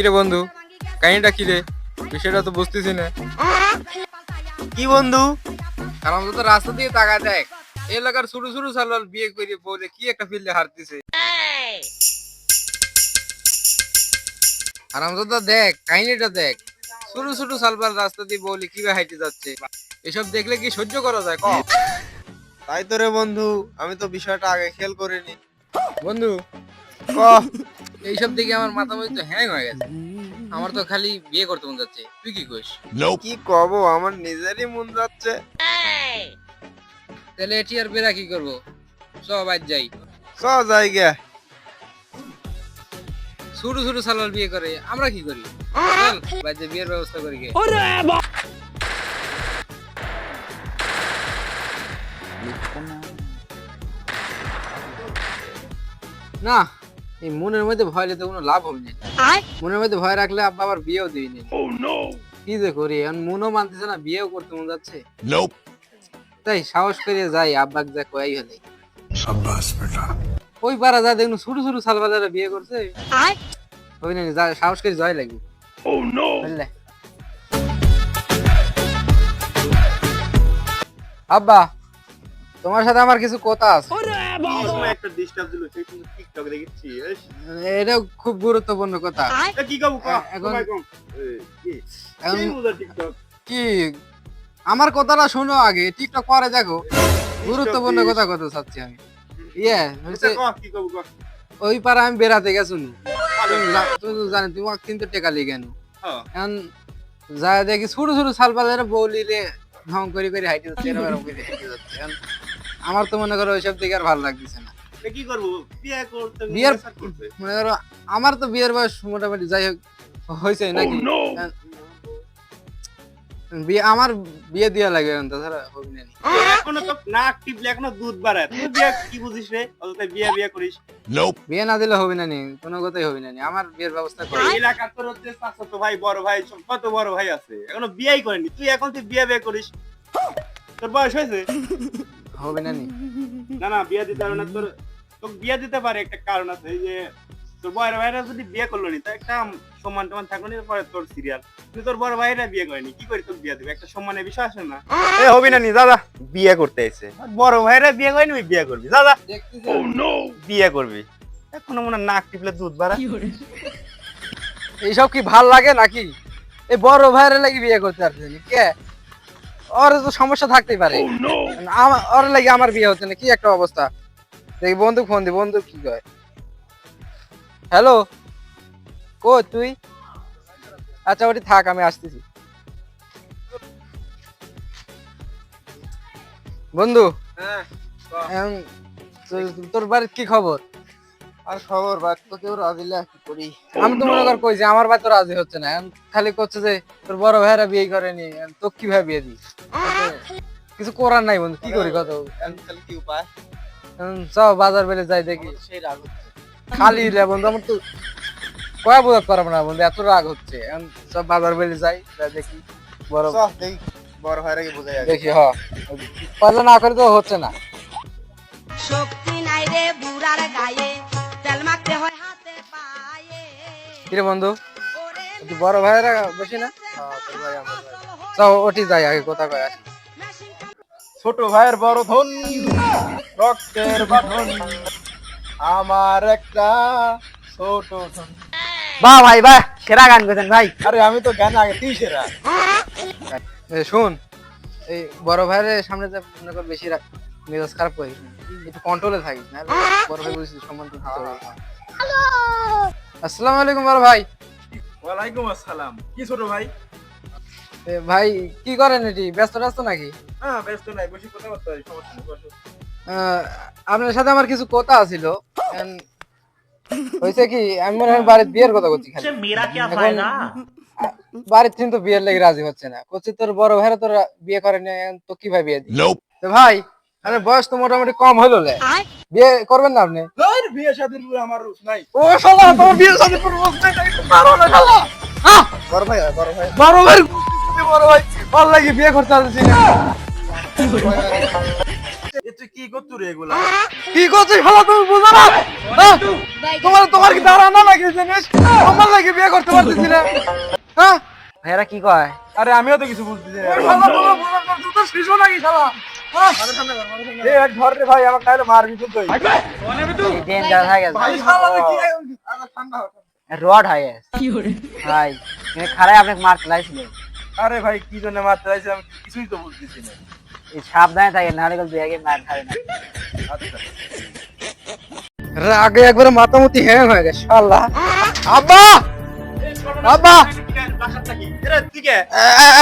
কি রে বন্ধু? কাহিনীটা কি রে বিষয়টা তো বুঝতেছি না। কি বন্ধু? কারণ তো রাস্তা দিয়ে তাকা দেখ। এলাকার ছোট ছোট সালওয়াল বিয়ে করে বলে কি একটা ফিল্ডে হারতেছে। দেখ, কাহিনীটা দেখ। ছোট ছোট সালওয়াল রাস্তা দিয়ে বলে কীভাবে হাইটে যাচ্ছে। এসব দেখলে কি সহ্য করা যায়? তাই তো রে বন্ধু, আমি তো বিষয়টা আগে খেয়াল করিনি। বন্ধু এইসব দেখে আমার মাথা মধ্যে তো হ্যাং হয়ে গেছে। আমার তো খালি বিয়ে করতে মন যাচ্ছে। তুই কি কইস কি কব আমার নিজেরই মন যাচ্ছে। তাহলে এটি আর বেরা কি করব? সব আজ যাই। চ জায়গা ছোট ছোট সালওয়াল বিয়ে করে আমরা কি করি? চল বাজে বিয়ের ব্যবস্থা করি গে। না এই মনের মধ্যে ভয় নিতে কোনো লাভ হবে না। মনের মধ্যে ভয় রাখলে আব্বা আবার বিয়েও দিই নি। কি যে করি এখন মনও মানতেছে না বিয়েও করতে মন যাচ্ছে। তাই সাহস করে যাই আব্বাক যা কয়াই হলে। ওই পারা যা দেখুন ছোট ছোট সালবাজারে বিয়ে করছে। ওই না সাহস করে জয় লাগবে। বুঝলে আব্বা তোমার সাথে আমার কিছু কথা আছে। একটা ডিস্টার্ব দিল সেই তুমি টিকটক দেখেছি এটা খুব গুরুত্বপূর্ণ কথা। কি কব এখন- কি? এখন বুঝা টিকটক কি? আমার কথাটা শোনো আগে টিকটক পরে দেখো। গুরুত্বপূর্ণ কথা কথা চাচ্ছি আমি। ইয়ে হচ্ছে কি কব ক? ওই পাড়া আমি বেড়াতে গেছো নু। তুমি তো জানো তুমি কিন্তু টেকা লিগে নু হ্যাঁ এখন যা দেখি ছোট ছোট সাল বাজারে বলিলে ঢং করে করে হাইটে যাচ্ছে এরকম করে হাইটে যাচ্ছে। এখন আমার তো মনে করো ওইসব দিকে আর ভালো লাগতেছে না। কি করব? বিয়ে করতে বিয়ের- মনে করো আমার তো বিয়ের বয়স মোটামুটি যাই হোক হয়েছে নাকি? বিয়ে আমার বিয়ে দেওয়া লাগে এখন তাছাড়া হবে না। এখনও তো নাক টিপলে এখনও দুধ বাড়ায়। তুই বিয়ে কি বুঝিস রে? অযথা বিয়ে বিয়ে করিস। বিয়ে না দিলে হবে না নি কোনো কথাই হবে না নি। আমার বিয়ের ব্যবস্থা করো। এই এলাকার তোর হচ্ছে চাচাতো ভাই বড় ভাই কত বড় ভাই আছে। এখনও বিয়েই করেনি। তুই এখন তুই বিয়ে বিয়ে করিস। তোর বয়স হয়েছে? হবে না নি? না না বিয়ে দিতে পারবে না তোর তোকে বিয়ে দিতে পারে একটা কারণ আছে এই যে তোর বড় ভাইরা যদি বিয়ে করল নি তা একটা সম্মান টমান থাকল নি পরে তোর সিরিয়াল কিন্তু তোর বড় ভাইরা বিয়ে করেনি কি করে তোকে বিয়ে দেবে? একটা সম্মানের বিষয় আসে না? এ হবি না নি দাদা বিয়ে করতে এসে। বড় ভাইরা বিয়ে করেনি ওই বিয়ে করবি দাদা দেখতেছি। বিয়ে করবি। এখনও মনে নাক টিপলে দুধ বাড়া। এইসব কি ভালো লাগে নাকি? এই বড় ভাইয়ের লাগি বিয়ে করতে না কে? ওর তো সমস্যা থাকতেই পারে। আমার ওর লাগি আমার বিয়ে হচ্ছে না কি একটা অবস্থা? দেখি বন্ধু ফোন দি বন্ধু কি কয়? হ্যালো কো তুই? আচ্ছা ওটি থাক আমি আসতেছি। বন্ধু হ্যাঁ তোর বাড়ির কি খবর? আর খবর বাদ তো কেউ রাজি না কি করি? আমি তো মনে কর আমার ভাই তো রাজি হচ্ছে না। এখন খালি করছে যে তোর বড় ভাইরা বিয়ে করেনি তো কীভাবে বিয়ে দি কিছু করার নাই বন্ধু কি করি কত তাহলে কি উপায়? এখন বাজার বেলে যাই দেখি। সেই রাগ খালি রে বন্ধু আমার তো কয়া বোঝাতে পারব না বন্ধু এত রাগ হচ্ছে। এখন সব বাজার বেলে যাই যাই দেখি। বড় দেখি বড় ভাইরা কি বোঝা দেখি হ। পারলে না করে তো হচ্ছে না। শক্তি নাই রে বুড়ার কিরে বন্ধু? তুই বড় ভাইরা বসি না? হ্যাঁ, ওটি যাই আগে কথা কয় আসি। ছোট ভাইয়ের বড় ধন রক্তের বাঁধন আমার একটা ছোট ধন। বাহ ভাই বাহ সেরা গান করেছেন ভাই। আরে আমি তো গান আগে তুই সেরা। শোন এই বড় ভাইয়ের সামনে যে মনে কর বেশি মেজাজ খারাপ করিস না। একটু কন্ট্রোলে থাকিস না বড় ভাই বলছিস সম্মান দিতে আসসালামু আলাইকুম বড় ভাই। ওয়ালাইকুম আসসালাম। কি ছোট ভাই? ভাই কি করেন এটি? ব্যস্ত ব্যস্ত নাকি? হ্যাঁ ব্যস্ত নাই বসে কথা বলতে পারি সমস্যা নেই বসো। আপনার সাথে আমার কিছু কথা ছিল হয়েছে কি আমি মনে হয় বাড়ির বিয়ের কথা করছি খালি। বাড়ির কিন্তু বিয়ের লেগে রাজি হচ্ছে না। করছি তোর বড় ভাইরা তোর বিয়ে করেনি এখন তো কীভাবে বিয়ে দিই ভাই আরে বয়স তো মোটামুটি কম হলো লে। বিয়ে করবেন না আপনি? বিয়ে শাদীর উপরে আমার রুচ নাই। ও শালা তোমার বিয়ে শাদী করব মারো না শালা। আহ! বড় ভাই বড় ভাই। বড় ভাই বড় ভাই ভালো লাগে বিয়ে করতে আসছি না এ তুই কি করতু রে এগুলা? কি করছিস শালা তুমি বুঝো না? তোমার তোমার কি দাঁড়া না লাগে জিনিস? আমার লাগে বিয়ে করতে পারতেছি না। হ্যাঁ ভাইয়ারা কি কয়? আরে আমিও তো কিছু বুঝতেছি না। শালা তোমার তো শিশু নাকি শালা? ভাই আমাকে তাহলে মারবি তো তুই ডেঞ্জার হয়ে গেছে রে কি আরে ঠান্ডা হও। রড হয়ে গেছে ভাই খারাই আপনাকে মারতে লাইছিল আরে ভাই কি জন্য মারতে চাইছে আমি কিছুই তো বুঝতেছি না এই সাবধানে থাকে নাহলে কিন্তু আগে মার খাবে না আচ্ছা রাগে মাতামতি হ্যাং হয়ে গেছে শালা আব্বা আব্বা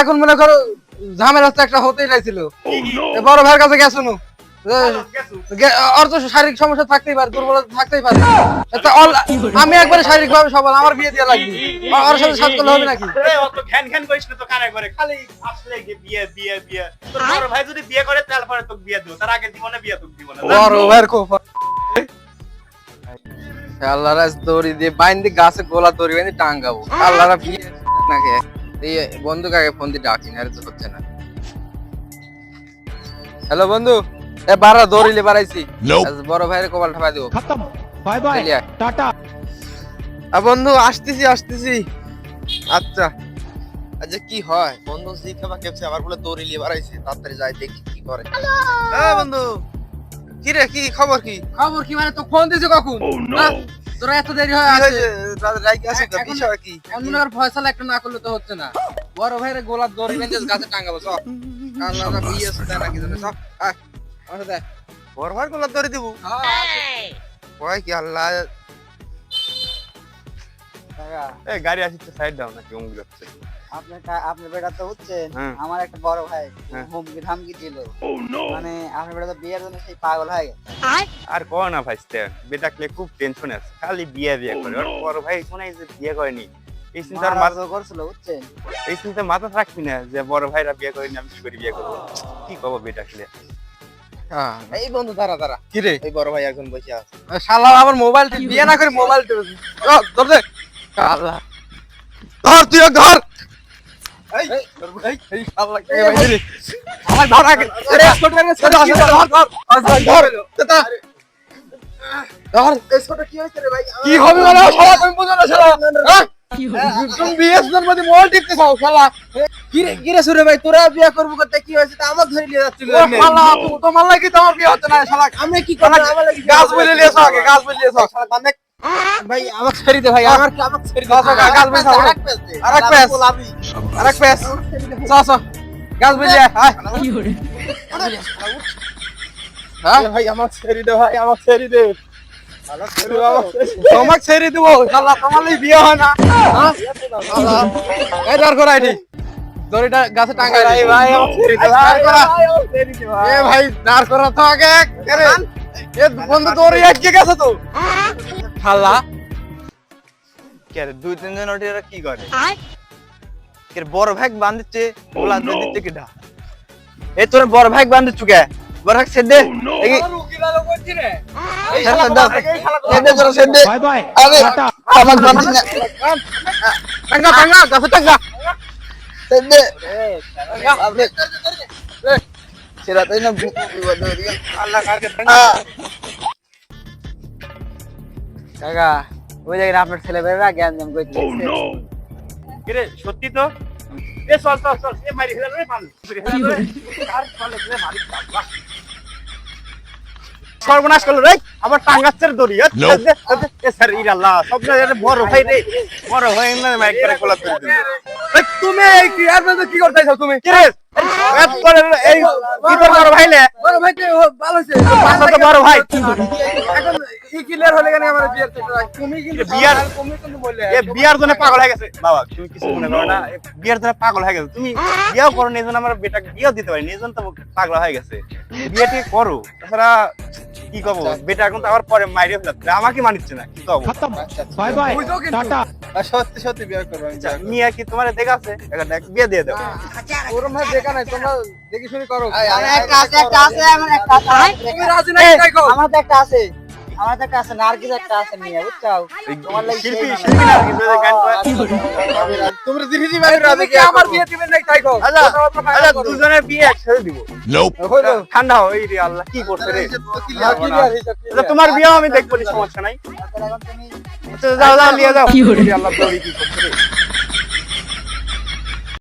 এখন মনে করো ঝামেলা তো একটা হতেই লাগছিল বড় ভাইয়ের কাছে গেছো নু? গে- ওর তো শারীরিক সমস্যা থাকতেই পারে দুর্বলতা থাকতেই পারে। আমি একবারে শারীরিক ভাবে সবল আমার বিয়ে দেওয়া লাগবে। ওর সাথে সাথ করলে হবে নাকি? আরে অত ঘ্যান ঘ্যান করিস না তো কানে করে খালি আসলে বিয়ে বিয়ে বিয়ে। তোর বড় ভাই যদি বিয়ে করে তারপরে তোকে বিয়ে দেবো। তার আগে জীবনে বিয়ে তোকে দিব না। বড় ভাইয়ের কোফা আল্লাহরা দড়ি দিয়ে বাইন্দি গাছে গোলা দড়ি বাইন্দি টাঙ্গাবো আল্লাহরা বিয়ে নাকি? বন্ধুকে আগে ফোন দিয়ে ডাকি না তো হচ্ছে না। হ্যালো বন্ধু? এ বারা দৌড়িলে বাড়াইছি। বড় ভাইয়ের কপাল ঠাপা দিব। টাটা। বন্ধু আসতেছি আসতেছি। আচ্ছা। আচ্ছা কি হয়? বন্ধু জি খাবা কেপছে আবার বলে দৌড়িলে বাড়াইছে তাড়াতাড়ি যাই দেখি কি করে। হ্যাঁ বন্ধু। কি রে কি খবর কি? খবর কি মানে তো ফোন দিছে কখন? Oh, হ্যাঁ? তোরা এত দেরি হয় আছে তাদের রাইকে আসে তো বিষয় কি? এমন আর ফয়সালা একটা না করলে তো হচ্ছে না। বড় ভাইরে গোলাপ দড়ি বেঁধে গাছে টাঙ্গাবো সব আল্লাহ না বিয়ে নাকি জানে সব আয় আমার সাথে বড় ভাই গোলাপ দড়ি দিব? ভয় কি আল্লাহ? এ গাড়ি আসছে সাইড দাও নাকি অঙ্গুল যাচ্ছে। আপনার বেটা তো হচ্ছেন হ্যাঁ। আমার একটা বড় ভাই হ্যাঁ। হুমকি ধামকি দিল। মানে আপনার বেটা তো বিয়ের জন্য সেই পাগল হয়ে গেছে। আর কো না ভাই বেটাকলে খুব টেনশন আছে খালি বিয়ে বিয়ে করে। ওর বড় ভাই কোন যে বিয়ে করেনি এই চিন্তার মাথা করছিল বুঝছেন এই চিন্তা মাথা রাখবি না যে বড় ভাইরা বিয়ে করেনি আমি কি করে বিয়ে করব? কি কব বেটাকলে এই বন্ধু দাঁড়া দাঁড়া। কি রে? এই বড় ভাই এখন বসে আছে। শালা আবার মোবাইল বিয়ে না করে মোবাইল ধর দে। শালা। ধর তুই ধর। এই এই এই কে আমার হবে মানে শালা তুমি বুঝো না শালা তুমি বিয়ে সুন্দর মধ্যে টিপতে চাও শালা। কিরে কিরে সুরে ভাই তোরা বিয়ে করব করতে কি হয়েছে? তা আমাকে ধরে নিয়ে যাচ্ছিল শালা তোমার লাগি তোমার বিয়ে হচ্ছে না শালা। আমরা কি আমার লাগি গাছ বলে আগে গাছ বলে শালা কানে ভাই আমাকে ছেড়ে দে ভাই আমার কি আমাকে ছেড়ে দে। গাছ গাছ গাছ আরেক পেস আরেক পেস আরেক পেস চ চ গাছ বলে আয়। হ্যাঁ? ভাই আমাকে ছেড়ে দে ভাই আমাকে ছেড়ে দে। তোমাকে ছেড়ে দেবো। শালা তোমার বিয়ে হয় না। হ্যাঁ? এই দাঁড় করা এটি দড়িটা গাছে টাঙ্গাই ভাই ভাই দাঁড় করা। এ ভাই দাঁড় করা তো আগে। এ বন্ধু তোর এগিয়ে গেছে তো। খালা। কে দুই তিন জন ওটি কি করে? কে বড় ভাগ বাঁধিচ্ছে ওলা দিয়ে কি দা এ তোর বড় ভাগ বাঁধিচ্ছু কে? বড় ভাগ সেদে এই সেদে তোর সেদে আরে আমার বাঁধি না। টাঙ্গা টাঙ্গা দশ টাঙ্গা সেদে সেরাতেই না আল্লাহ কারকে টাঙ্গা কাকা ওই জায়গায় আপনার ছেলেমেয়েরা জ্ঞান জ্ঞান করছে কিরে সত্যি তো? এ চল চল চল এ মারি ফেলা রে মানুষ আর চলে রে মারি সর্বনাশ করল রে আবার টাঙ্গাচ্ছের দড়ি। এ, স্যার ইর আল্লাহ সব বড় ভাই রে। বড় ভাই না একবারে কোলা করে দিল। তুমি এই কি আর মধ্যে কি করতে চাও তুমি? কিরে এত করে এই কি বড় ভাই লে? বড় ভাই তো ভালো হইছে বড় ভাই। এখন আমাকে মানিচ্ছে না কি করব? সত্যি সত্যি বিয়ে করব মিয়া কি তোমার দেখা আছে? বিয়ে দিয়ে দেবো দেখা নাই তোমরা দেখি শুনি করো। আছে। আমাদের কাছে নার্গিস একটা আছে নিয়ে বুঝছ তোমার লাগি শিল্পী শিল্পী না কিন্তু গান তোমরা দিদি দিবা কি আমার বিয়ে দিবেন নাই তাই কও? আচ্ছা আচ্ছা দুজনের বিয়ে একসাথে দিব। হইল। ঠান্ডা হও এই রে আল্লাহ কি করছে রে? হ্যাঁ, কি বিয়ে হইছে, কি আচ্ছা তোমার বিয়েও আমি দেখব নি, সমস্যা নাই। তুমি আচ্ছা যাও যাও নিয়ে যাও। রে আল্লাহ কি করছে রে?